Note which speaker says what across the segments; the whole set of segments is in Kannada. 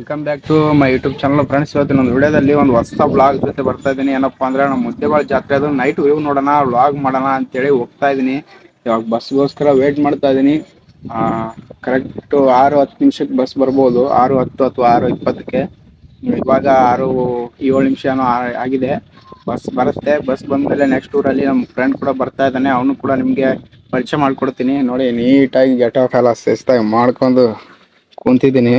Speaker 1: Welcome back to my YouTube channel friends ಇವತ್ತು ಒಂದು ವಿಡಿಯೋದಲ್ಲಿ ಒಂದು ಹೊಸ ಬ್ಲಾಗ್ ಜೊತೆ ಬರ್ತಾ ಇದ್ದೀನಿ ಏನಪ್ಪಾ ಅಂದ್ರೆ, ನಮ್ಮ ಮುದ್ದೆಬಾಳ ಜಾತ್ರೆ ಅದು ನೈಟ್ ವ್ಯೂ ನೋಡೋಣ ವ್ಲಾಗ್ ಮಾಡೋಣ ಅಂತೇಳಿ ಹೋಗ್ತಾ ಇದ್ದೀನಿ ಇವಾಗ ಬಸ್ಗೋಸ್ಕರ ವೇಟ್ ಮಾಡ್ತಾ ಇದ್ದೀನಿ ಕರೆಕ್ಟು ಆರು ಹತ್ತು ನಿಮಿಷಕ್ಕೆ ಬಸ್ ಬರ್ಬೋದು. ಆರು ಹತ್ತು ಅಥವಾ ಆರು ಇಪ್ಪತ್ತಕ್ಕೆ. ಇವಾಗ ಆರು ಏಳು ನಿಮಿಷ ಆಗಿದೆ. ಬಸ್ ಬರುತ್ತೆ. ಬಸ್ ಬಂದಮೇಲೆ ನೆಕ್ಸ್ಟ್ ಊರಲ್ಲಿ ನಮ್ಮ ಫ್ರೆಂಡ್ ಕೂಡ ಬರ್ತಾ ಇದ್ದಾನೆ. ಅವನು ಕೂಡ ನಿಮಗೆ ಪರಿಚಯ ಮಾಡ್ಕೊಡ್ತೀನಿ. ನೋಡಿ ನೀಟಾಗಿ ಗೆಟ್ ಆಫ್ ಎಲ್ಲ ಸೇಸ್ತಾಗಿ ಮಾಡ್ಕೊಂಡು ಕುಂತಿದ್ದೀನಿ.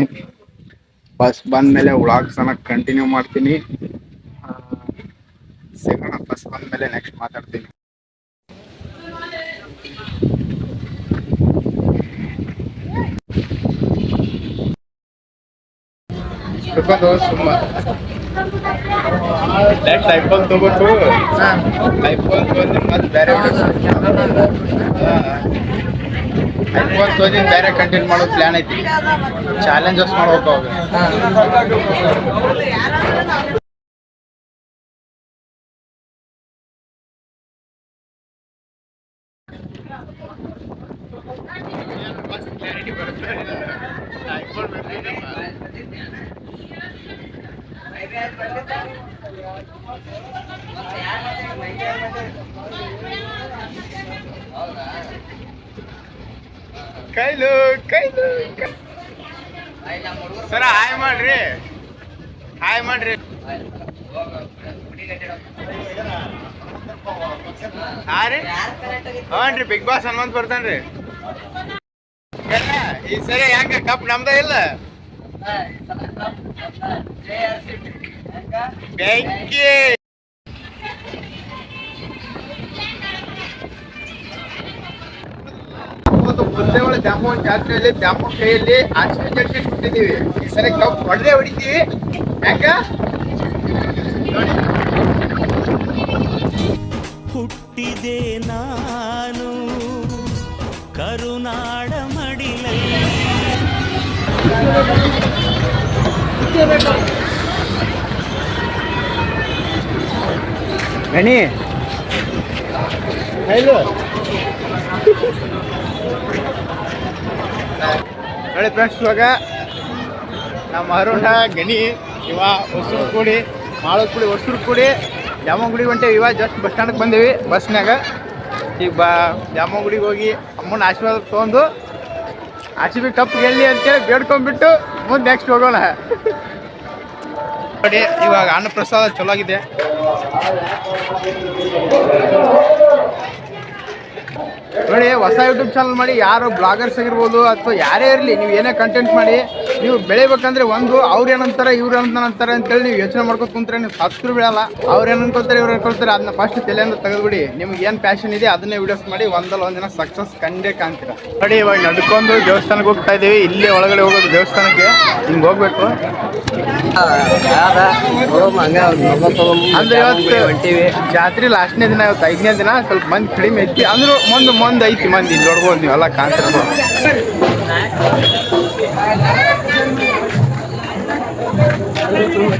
Speaker 1: ಬಸ್ ಬಂದ್ಮೇಲೆ ವ್ಲಾಗ್ಸ್ ಅನ್ನ ಕಂಟಿನ್ಯೂ ಮಾಡ್ತೀನಿ ಸಿಗೋಣ ಬಸ್ ಬಂದ್ಮೇಲೆ ನೆಕ್ಸ್ಟ್ ಮಾತಾಡ್ತೀನಿ. ಸುಮ್ಮ. ಐಫೋನ್ ತಗೋಬೇಕು ಐಫೋನ್ ತೊಗೊಂಡು ಮತ್ತೆ ಬೇರೆ ತೊಗೊಂಡು ಬೇರೆ ಕಂಟಿನ್ಯೂ ಮಾಡೋ ಪ್ಲಾನ್ ಐತಿ. ಚಾಲೆಂಜಸ್ ಮಾಡ್ಬೇಕು ಅವಾಗ. ಕೈಲು ಕೈಲು ಸರ ಹಾಯ್ ಮಾಡ್ರಿ. ಹಾಯ್ ಮಾಡ್ರಿ. ಹಾ ರೀ. ರೀ ಬಿಗ್ ಬಾಸ್ ಹನುಮಂತ್ ಬರ್ತಾನ್ರಿ. ಈ ಸರಿ ಹೆಂಗ ಕಪ್ ನಮ್ದ ಇಲ್ಲ? ಬೆಂಕಿ. ಒಂದು ಮುದ್ದೆಗಳ ದ್ಯಾಮೋಹನ್ ಜಾತ್ರೆಯಲ್ಲಿ ದ್ಯಾಮೋಹನ್ ಕೈಯಲ್ಲಿ ಆಶ್ರಯ ಜರ್ಸಿ ಕೊಟ್ಟಿದ್ದೀವಿ ಈ ಸಲ ನಾವು ಹೊಡೆದೇ ಹೊಡಿತೀವಿ. ಹೆಂಗ
Speaker 2: ಹುಟ್ಟಿದೆ ನಾನು ಕರುನಾಡ ಮಡಿಲ
Speaker 1: ಗಣಿ. ಹಲೋ. ನೋಡಿ ಫ್ರೆಂಡ್ಸ್ ಇವಾಗ ನಮ್ಮ ಅರುಣ, ಗಣಿ, ಇವ ಹೊಸೂರು ಕೂಡಿ ಮಾಳಕುಡಿ ಕೂಡಿ, ಹೊಸರು ಕೂಡಿ ಜಾಮಗುಡಿಗೆ ಹೊಂಟೇವಿ ಇವಾಗ ಜಸ್ಟ್ ಬಸ್ ಸ್ಟ್ಯಾಂಡ್ಗೆ ಬಂದೀವಿ ಬಸ್ನಾಗ ಈಗ ಬಾ ಜಾಮಗುಡಿಗೆ ಹೋಗಿ ಅಮ್ಮನ ಆಶೀರ್ವಾದ ತೊಗೊಂಡು ಬಿ ಕಪ್ ಗೆಲ್ಲಿ ಅಂತೇಳಿ ಬೇಡ್ಕೊಂಡ್ಬಿಟ್ಟು ಮುಂದೆ ನೆಕ್ಸ್ಟ್ ಹೋಗೋಣ. ನೋಡಿ, ಇವಾಗ ಅನ್ನಪ್ರಸಾದ ಚಲೋ ಆಗಿದೆ. ನೋಡಿ ಹೊಸ ಯೂಟ್ಯೂಬ್ ಚಾನಲ್ ಮಾಡಿ, ಯಾರು ಬ್ಲಾಗರ್ಸ್ ಆಗಿರ್ಬೋದು ಅಥವಾ ಯಾರೇ ಇರಲಿ, ನೀವು ಏನೇ ಕಂಟೆಂಟ್ ಮಾಡಿ ನೀವು ಬೆಳಿಬೇಕಂದ್ರೆ ಒಂದು ಅವ್ರು ಏನಂತಾರೆ ಇವ್ರು ಏನಂತಾರೆ ಅಂತೇಳಿ ನೀವು ಯೋಚನೆ ಮಾಡ್ಕೊತ ಕುಂತ್ರೆ ನೀವು ಸತ್ರು ಬೀಳಲ್ಲ. ಅವ್ರು ಏನು ಅನ್ಕೊತಾರೆ ಇವ್ರು ಅನ್ಕೊಳ್ತಾರೆ ಅದನ್ನ ಫಸ್ಟ್ ತಲೆಯಿಂದ ತೆಗೆದ್ಬಿಡಿ. ನಿಮ್ಗೆ ಏನು ಪ್ಯಾಷನ್ ಇದೆ ಅದನ್ನೇ ವಿಡಿಯೋಸ್ ಮಾಡಿ ಒಂದಲ್ಲ ಒಂದಿನ ಸಕ್ಸಸ್ ಕಂಡೇ ಕಾಣ್ತೀರ. ನೋಡಿ ಇವಾಗ ನಡ್ಕೊಂಡು ದೇವಸ್ಥಾನಕ್ಕೆ ಹೋಗ್ತಾ ಇದ್ದೀವಿ ಇಲ್ಲೇ ಒಳಗಡೆ ಹೋಗೋದು ದೇವಸ್ಥಾನಕ್ಕೆ. ಹಿಂಗೆ ಹೋಗ್ಬೇಕು. ಅಂದ್ರೆ ಇವತ್ತು ಜಾತ್ರೆ ಲಾಸ್ಟ್ನೇ ದಿನ ಇವತ್ತು ಐದನೇ ದಿನ ಸ್ವಲ್ಪ ಮಂದಿ ಕಡಿಮೆ ಐತಿ. ಅಂದ್ರೂ ಮುಂದೆ ಮುಂದೆ ಐತಿ ಮಂದಿ. ನೋಡ್ಬೋದು ನೀವೆಲ್ಲ ಕಾಣ್ತಿರ್ಬೋದು. ಇದ್ರ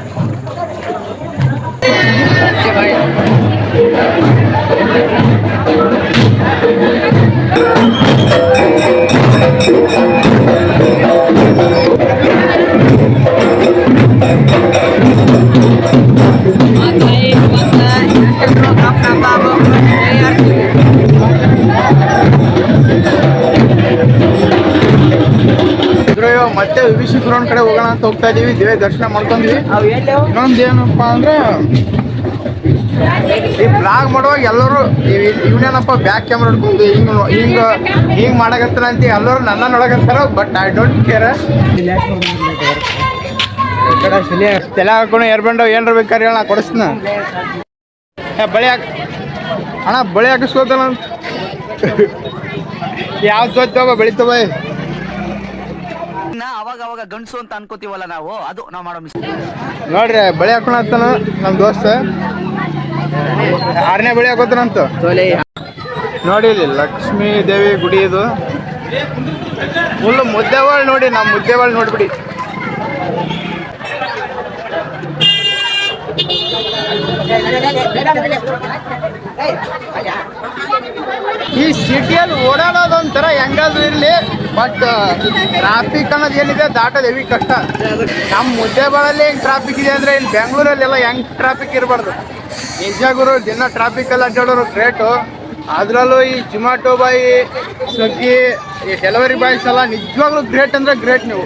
Speaker 1: ಮತ್ತೆ ವಿಭೀಷಿ ಗ್ರೌಂಡ್ ಕಡೆ ಹೋಗೋಣ ಅಂತ ಹೋಗ್ತಾ ಇದೀವಿ. ದೇವಿ ದರ್ಶನ ಮಾಡ್ಕೊಂಡ್ವಿ. ಇನ್ನೊಂದು ಏನಪ್ಪ ಅಂದ್ರೆ, ಈ ಬ್ಲಾಗ್ ಮಾಡುವಾಗ ಎಲ್ಲರೂ ಇವನೇನಪ್ಪ ಬ್ಯಾಕ್ ಕ್ಯಾಮ್ರಾ ಹಿಡ್ಕೊಂಡು ಹಿಂಗ್ ಹಿಂಗ, ಹಿಂಗ್ ಮಾಡಕತ್ತಾರ ಅಂತ ಎಲ್ಲರೂ ನನ್ನ ನೋಡಕತ್ತಾರ ಬಟ್ ಐ ಡೋಂಟ್ ಕೇರ್ ತಲೆ ಹಾಕೊಂಡು ಎರ್ಬಂಡು ಏನ್ರ ಬೇಕಾದ್ರೆ ಹೇಳ ಕೊಡಿಸ್ನ ಏ, ಬಳಿ ಹಾಕ ಅಣ್ಣ, ಬಳಿ ಹಾಕಿಸ್ಕೋತಾನ ಯಾವ ತೋತವ ಬೆಳಿತವ
Speaker 3: ಅವಾಗ ಅವಾಗ ಗಂಡಸು ಅಂತ ಅನ್ಕೋತೀವಲ್ಲ ನಾವು? ಅದು ನಾವು ಮಾಡೋ ಮಿಸ್
Speaker 1: ನೋಡ್ರಿ, ಬಳಿ ಹಾಕೋಣ ನಮ್ ನಮ್ಮ ದೋಸ್ತ. ಆರನೇ ಬಳಿ ಹಾಕೋತಾನಂತ ನೋಡಿ ಇಲ್ಲಿ ಲಕ್ಷ್ಮೀ ದೇವಿ ಗುಡಿ ಇದು. ಫುಲ್ ಮುದ್ದೆವಾಳ್ ನೋಡಿ ನಮ್ಮ ಮುದ್ದೆವಾಳ್ ನೋಡ್ಬಿಡಿ. ಈ ಸಿಟಿಯಲ್ಲಿ ಓಡಾಡೋದೊಂಥರ ಹೆಂಗಾದ್ರು ಇರಲಿ. ಬಟ್ ಟ್ರಾಫಿಕ್ ಅನ್ನೋದು ಏನಿದೆ, ದಾಟೋದು ಹೆವಿ ಕಷ್ಟ. ನಮ್ಮ ಮುದ್ದೇಬಾಳಲ್ಲಿ ಹೆಂಗೆ ಟ್ರಾಫಿಕ್ ಇದೆ ಅಂದರೆ ಇಲ್ಲಿ ಬೆಂಗಳೂರಲ್ಲೆಲ್ಲ ಹೆಂಗೆ ಟ್ರಾಫಿಕ್ ಇರಬಾರ್ದು. ನಿಜಾಗುರು ದಿನ ಟ್ರಾಫಿಕ್ ಎಲ್ಲ ಅಡ್ಡಾಡೋರು ಗ್ರೇಟು ಅದರಲ್ಲೂ ಈ ಜೊಮ್ಯಾಟೊ ಬಾಯಿ ಸ್ವಿಗ್ಗಿ ಈ ಡೆಲಿವರಿ ಬಾಯ್ಸ್ ಎಲ್ಲ ನಿಜವಾಗ್ಲೂ ಗ್ರೇಟ್ ಅಂದರೆ ಗ್ರೇಟ್ ನೀವು.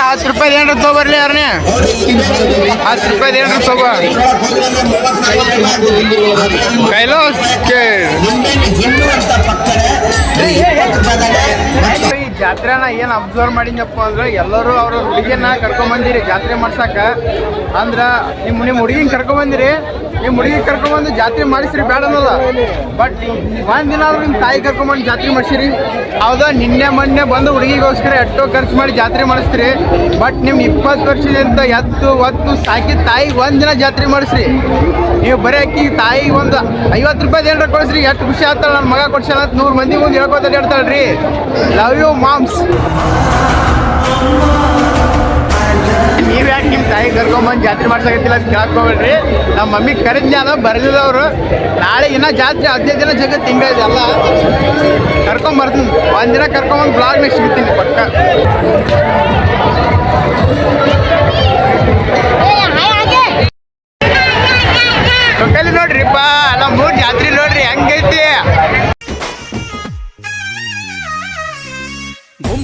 Speaker 1: ಹತ್ತು ರೂಪಾಯಿ ಏನಾರ ತಗೋಬರ್ಲಿ ಯಾರನೇ ಹತ್ತು ರೂಪಾಯಿ ಏನಾರ ತಗೋ ಕೈಲಾಸ್ ಈ ಜಾತ್ರೆನ ಏನ್ ಅಬ್ಸರ್ವ್ ಮಾಡಿದ್ನಪ್ಪ ಅಂದ್ರೆ ಎಲ್ಲರೂ ಅವ್ರ ಹುಡುಗಿಯನ್ನ ಕರ್ಕೊಂಬಂದಿರಿ ಜಾತ್ರೆ ಮಾಡ್ಸಕ್ಕ ಅಂದ್ರ ನಿಮ್ ನಿಮ್ ಹುಡುಗಿನ ಕರ್ಕೊಂಬಂದಿರಿ ನಿಮ್ ಹುಡುಗಿ ಕರ್ಕೊಂಬಂದು ಜಾತ್ರೆ ಮಾಡಿಸ್ರಿ ಬೇಡ ಅನ್ನೋಲ್ಲ ಬಟ್ ಒಂದ್ ದಿನ ಆದ್ರೂ ನಿಮ್ ತಾಯಿ ಕರ್ಕೊಂಬಂದು ಜಾತ್ರೆ ಮಾಡಿಸಿರಿ. ಹೌದಾ? ನಿನ್ನೆ, ಮೊನ್ನೆ ಬಂದು ಹುಡುಗಿಗೋಸ್ಕರ ಎಷ್ಟೋ ಖರ್ಚು ಮಾಡಿ ಜಾತ್ರೆ ಮಾಡಿಸ್ತೀರಿ. ಬಟ್ ನಿಮ್ ಇಪ್ಪತ್ತು ವರ್ಷದಿಂದ ಎತ್ತು, ಒತ್ತು ಸಾಕಿ ತಾಯಿಗೆ ಒಂದ್ ದಿನ ಜಾತ್ರೆ ಮಾಡಿಸ್ರಿ. ನೀವು ಬರೀ ಅಕ್ಕಿ ತಾಯಿಗೆ ಒಂದು ಐವತ್ತು ರೂಪಾಯಿ ಏನಾರ ಕೊಡಿಸ್ರಿ, ಎಷ್ಟು ಖುಷಿ ಆಗ್ತಾಳ ನನ್ನ ಮಗ ಕೊಡ್ಸಲ್ಲ ನೂರು ಮಂದಿ ಮುಂದೆ ಹೇಳ್ಕೊತ ಹೇಳ್ತಾಳ್ರಿ. ಲವ್ ಯು ಮಾಮ್ಸ್ ನೀವು ಯಾಕೆ ನಿಮ್ಮ ತಾಯಿ ಕರ್ಕೊಂಬಂದು ಜಾತ್ರೆ ಮಾಡ್ಸಕತ್ತಿಲ್ಲ ಅಂತ ಕೇಳ್ಕೊಬೇಡ್ರಿ. ನಮ್ಮ ಮಮ್ಮಿ ಬರಲಿಲ್ಲ ಅವರು. ನಾಳೆ ಇನ್ನ ಜಾತ್ರೆ ಹದಿನೈದು ದಿನ ಜಗತ್ತು ತಿಂಗಳ ಅಲ್ಲ. ಕರ್ಕೊಂಡ್ ಬರ್ತೀನಿ ಒಂದಿನ ಕರ್ಕೊಂಬಂದು ನೆಕ್ಸ್ಟ್ ಸಿಗ್ತೀನಿ ಪಕ್ಕ. ಲೋಕಲ್ಲಿ ನೋಡ್ರಿಪ್ಪ ನಮ್ಮ ಮೂರ್ ಜಾತ್ರೆ ನೋಡ್ರಿ ಹೆಂಗೈತಿ?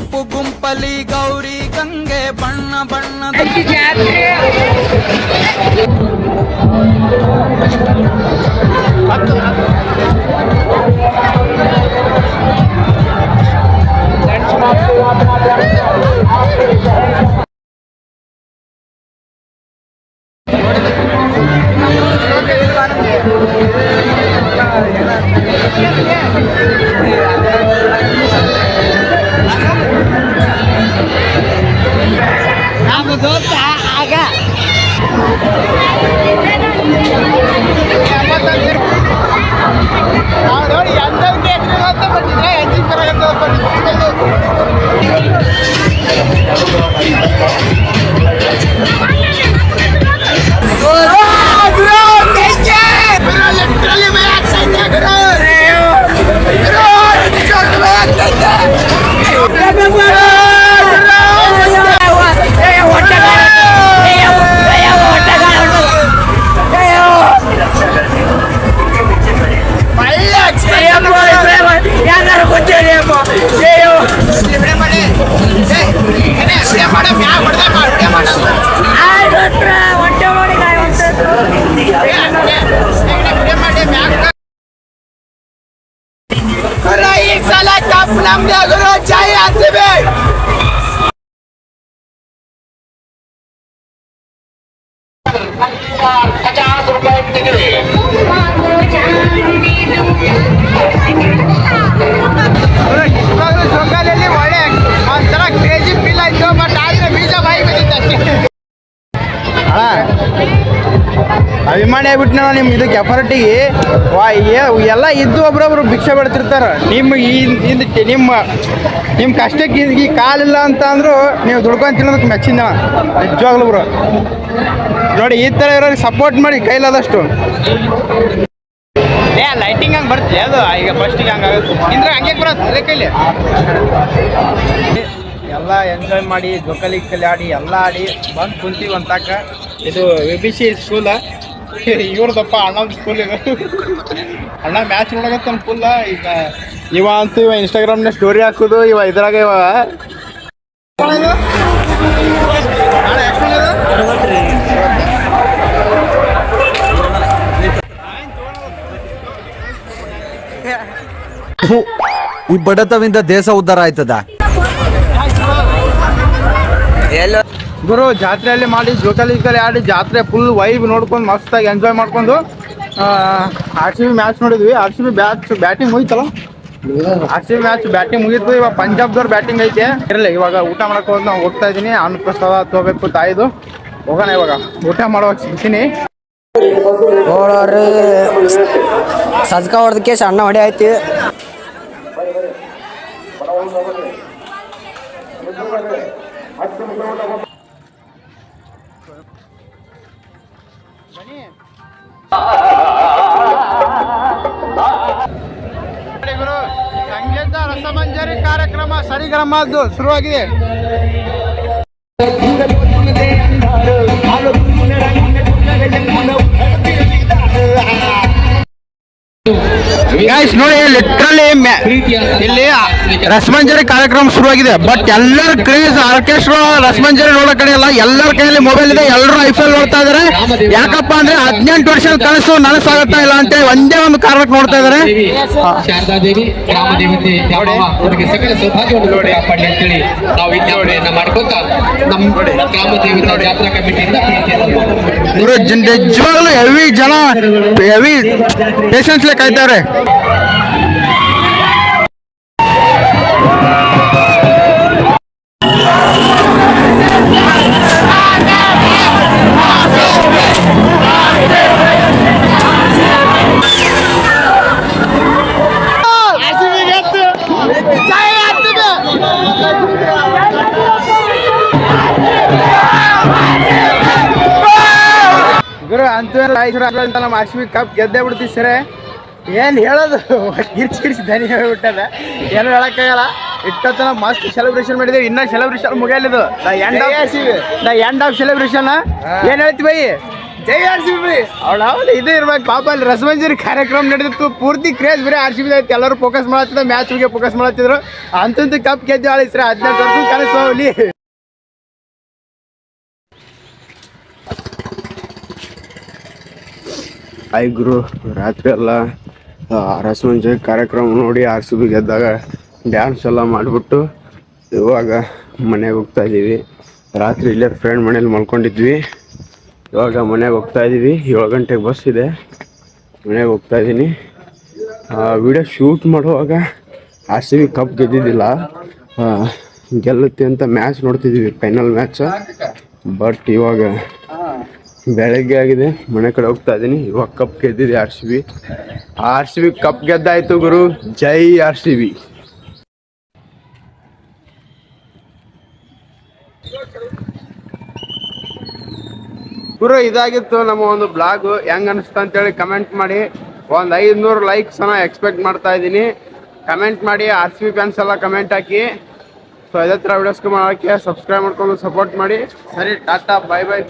Speaker 2: ಗುಂಪು ಗುಂಪಲಿ ಗೌರಿ ಗಂಗೆ ಬಣ್ಣ ಬಣ್ಣದ
Speaker 1: ನಾವ್ ಸಲ ಕಪ್ ನಮ್ದೆ ಗುರು ಜೈ ಆರ್ಸಿಬಿ ಇವಾಗಲೂ ಅಭಿಮಾನಿ ಆಗ್ಬಿಟ್ಟು ನಾವು ನಿಮ್ಗೆ ಇದಕ್ಕೆ ಎಫರ್ಟಿಗೆ ವಾ ಎಲ್ಲ ಇದ್ದು ಒಬ್ರೊಬ್ರು ಭಿಕ್ಷೆ ಬೆಳ್ತಿರ್ತಾರೆ ನಿಮ್ಮ ಈ ಇದು ನಿಮ್ಮ ನಿಮ್ಮ ಕಷ್ಟಕ್ಕೆ ಈ ಕಾಲಿಲ್ಲ ಅಂತ ಅಂದ್ರು ನೀವು ದುಡ್ಕೊಂಡ್ ತಿನ್ನೋದಕ್ಕೆ ಮೆಚ್ಚಿನ ನಿಜವಾಗ್ಲು ಬ್ರೋ. ನೋಡಿ ಈ ಥರ ಇರೋರಿಗೆ ಸಪೋರ್ಟ್ ಮಾಡಿ ಕೈಲಾದಷ್ಟು. ಏ ಲೈಟಿಂಗ್ ಹಂಗೆ ಬರ್ತದೆ. ಅದು ಈಗ ಫಸ್ಟಿಗೆ ಹಂಗೆ ಇಂದ್ರೆ ಹಂಗೆ ಬರೋದು ಕೈಲಿ. ಎಲ್ಲ ಎಂಜಾಯ್ ಮಾಡಿ ಜೋಕಲಿ ಕಲಿ ಆಡಿ ಎಲ್ಲ ಆಡಿ ಬಂದು ಕುಂತೀವಿ ಅಂತಾಕ ಇದು ವಿ ಬಿ ಸಿ ಸ್ಕೂಲ ಇವ್ರದಪ್ಪ ಅಣ್ಣ ಸ್ಕೂಲ್ ಇದು. ಅಣ್ಣ ಮ್ಯಾಚ್ ನೋಡಕತ್ತಾನ ಫುಲ್ಲ ಈಗ ಇವ ಅಂತ ಇವ ಇನ್ಸ್ಟಾಗ್ರಾಮ್ನ ಸ್ಟೋರಿ ಹಾಕೋದು ಇವ ಇದ್ರಾಗ ಇವ?
Speaker 4: ಈ ಬಡತವಿಂದ ದೇಶ ಉದ್ಧಾರ ಆಯ್ತದ?
Speaker 1: ಗುರು, ಜಾತ್ರೆಯಲ್ಲಿ ಮಾಡಿ, ಜೋಕಾಲಿಕಲ್ಲಿ ಕಲಿ ಆಡಿ, ಜಾತ್ರೆ ಫುಲ್ ವೈಬ್ ನೋಡ್ಕೊಂಡು, ಮಸ್ತಾಗಿ ಎಂಜಾಯ್ ಮಾಡ್ಕೊಂಡು ಆರ್ ಸಿ ಬಿ ಮ್ಯಾಚ್ ನೋಡಿದ್ವಿ. R C B batch batting ಮುಗಿತಲ್ಲ? R C B match batting ಮುಗಿತು. ಇವಾಗ ಪಂಜಾಬ್ದವ್ರು ಬ್ಯಾಟಿಂಗ್ ಐತೆ. ಇರಲಿ, ಇವಾಗ ಊಟ ಮಾಡಕ್ಕೆ ಹೋಗಿ ನಾವು ಹೋಗ್ತಾ ಇದ್ದೀನಿ ಅನ್ನ ಪ್ರಸಾದ ತಗೋಬೇಕು ತಾಯಿದು. ಹೋಗೋಣ ಇವಾಗ. ಊಟ ಮಾಡುವಾಗ ಸಿಗ್ತೀನಿ.
Speaker 5: ಸಜ್ಕ ಹೊಡೆದಕ್ಕೆ ಸಣ್ಣ ಹೊಡೆ ಐತಿ
Speaker 1: ಸಂಗೀತ ಕಾರ್ಯಕ್ರಮ ಸರಿಗಮದ್ದು ಶುರುವಾಗಿದೆ. ಗಾಯ್ಸ್ ನೋಡಿ ಲಿಟ್ರಲಿ ಇಲ್ಲಿ ರಸಮಂಜರಿ ಕಾರ್ಯಕ್ರಮ ಶುರುವಾಗಿದೆ. ಬಟ್ ಎಲ್ಲರ ಕ್ರೇಜ್ ಆರ್ಕೆಸ್ಟ್ರಾ ರಸಮಂಜರಿ ನೋಡೋ ಕಡೆ ಎಲ್ಲ ಎಲ್ಲರ ಕೈಯಲ್ಲಿ ಮೊಬೈಲ್ ಇದೆ ಎಲ್ಲರೂ ಐಫೆಲ್ ನೋಡ್ತಾ ಇದಾರೆ. ಯಾಕಪ್ಪ ಅಂದ್ರೆ ಹದಿನೆಂಟು ವರ್ಷದ ಕನಸು ನನಸಾಗುತ್ತಾ ಇಲ್ಲ ಅಂತ ಒಂದೇ ಒಂದು ಕಾರಣಕ್ಕೆ ನೋಡ್ತಾ ಇದಾರೆ.
Speaker 6: ಶಾರದಾದೇವಿ ಗ್ರಾಮ ದೇವತೆ ದ್ಯಾಮವ್ವ ಅವರಿಗೆ ಸಕಲ ಸೌಭಾಗ್ಯವನ್ನು ನೋಡಿ ಕಾಪಾಡಲಿ ಅಂತೇಳಿ ನಾವು ವಿಜ್ಞಾಪನೆಯನ್ನ ಮಾಡ್ಕೊಂತ ನಮ್ಮ ಗ್ರಾಮ ದೇವತೆ ಜಾತ್ರಾ ಕಮಿಟಿಯಿಂದ ಪ್ರೀತಿಯನ್ನು
Speaker 1: ಇವರು ನಿಜವಾಗ್ಲೂ ಹೆವಿ ಜನ ಹೆವಿ ಪೇಷನ್ಸ್ಲೆ ಕಾಯ್ತಾರೆ ಗುರು ಅಂತೂ ಅಂತ ನಮ್ಮ ಅಶ್ವಿ ಕಪ್ ಗೆದ್ದೇ ಬಿಡ್ತೀವಿ ಸರಿ ಏನ್ ಹೇಳೋದು? ಗಿರ್ಚಿ ಗಿರ್ಚಿ ದನಿ ಹೇಳ್ಬಿಟ್ಟದ. ಏನು ಹೇಳಕ್ಕಾಗಲ್ಲ. ಇಟ್ಟತನ ಮಸ್ತ್ ಸೆಲೆಬ್ರೇಷನ್ ಮಾಡಿದೆವು. ಇನ್ನ ಸೆಲೆಬ್ರೇಷನ್ ಮುಗಿಯಲಿದು ನಾ end of the end of celebration ಏನ್ ಹೇಳ್ತಿ ಬೈ? ಜೈ ಆರ್ ಸಿ ಬಿ ಅವಳ ಅವಳು ಇದು ಇರ್ಬೇಕು. ಪಾಪ ಅಲ್ಲಿ ರಸಮಂಜರಿ ಕಾರ್ಯಕ್ರಮ ನಡೆದಿತ್ತು. ಪೂರ್ತಿ ಕ್ರೇಜ್ ಬರೀ ಆರ್ ಸಿ ಬಿ ಆಯ್ತು ಎಲ್ಲರೂ ಫೋಕಸ್ ಮಾಡತ್ತಿದ್ರು. ಮ್ಯಾಚ್ ಬಗ್ಗೆ ಫೋಕಸ್ ಮಾಡತ್ತಿದ್ರು. ಅಂತಂತ ಕಪ್ ಗೆದ್ದು ಆಳಿಸ್ರೆ ಹದಿನೆಂಟು ವರ್ಷ ಕನಸು ಅವಲಿ. ಆಯ್ ಗುರು ರಾತ್ರಿ ಎಲ್ಲ ರಸಮಂಜರಿ ಕಾರ್ಯಕ್ರಮ ನೋಡಿ ಆರ್ ಸಿ ಬಿ ಗೆದ್ದಾಗ ಡ್ಯಾನ್ಸ್ ಎಲ್ಲ ಮಾಡಿಬಿಟ್ಟು ಇವಾಗ ಮನೆಗೆ ಹೋಗ್ತಾ ಇದ್ದೀವಿ. ರಾತ್ರಿ ಇಲ್ಲೇ ಫ್ರೆಂಡ್ ಮನೇಲಿ ಮಲ್ಕೊಂಡಿದ್ವಿ. ಇವಾಗ ಮನೆಗೆ ಹೋಗ್ತಾ ಇದ್ದೀವಿ. ಏಳು ಗಂಟೆಗೆ ಬಸ್ ಇದೆ. ಮನೆಗೆ ಹೋಗ್ತಾ ಇದ್ದೀನಿ. ವಿಡಿಯೋ ಶೂಟ್ ಮಾಡುವಾಗ ಆರ್ ಸಿ ಬಿ ಕಪ್ ಗೆದ್ದಿದ್ದಿಲ್ಲ ಗೆಲ್ಲುತ್ತೆ ಅಂತ ಮ್ಯಾಚ್ ನೋಡ್ತಿದ್ದೀವಿ ಫೈನಲ್ ಮ್ಯಾಚ್ ಬಟ್ ಇವಾಗ ಬೆಳಗ್ಗೆ ಆಗಿದೆ. ಮನೆ ಕಡೆ ಹೋಗ್ತಾ ಇದ್ದೀನಿ. ಇವಾಗ ಕಪ್ ಗೆದ್ದಿದೆ R C B. R C B cup ಗೆದ್ದಾಯ್ತು ಗುರು. ಜೈ ಆರ್ ಸಿ ಬಿ. ಗುರು, ಇದಾಗಿತ್ತು ನಮ್ಮ ಒಂದು ಬ್ಲಾಗ್. ಹೆಂಗ್ ಅಂತ ಅಂತೇಳಿ ಕಮೆಂಟ್ ಮಾಡಿ. ಒಂದು ಐದುನೂರು ಲೈಕ್ಸ್ ಅನ್ನ ಎಕ್ಸ್ಪೆಕ್ಟ್ ಮಾಡ್ತಾ ಇದ್ದೀನಿ. ಕಮೆಂಟ್ ಮಾಡಿ, ಆರ್ ಸಿ ಬಿ ಫ್ಯಾನ್ಸ್ ಎಲ್ಲ ಕಮೆಂಟ್ ಹಾಕಿ. ಸೊ ಇದೇ ಥರ ವಿಡಿಯೋಸ್ಗೆ ಸಬ್ಸ್ಕ್ರೈಬ್ ಮಾಡ್ಕೊಂಡು ಸಪೋರ್ಟ್ ಮಾಡಿ. ಸರಿ, ಟಾಟಾ ಬಾಯ್ ಬಾಯ್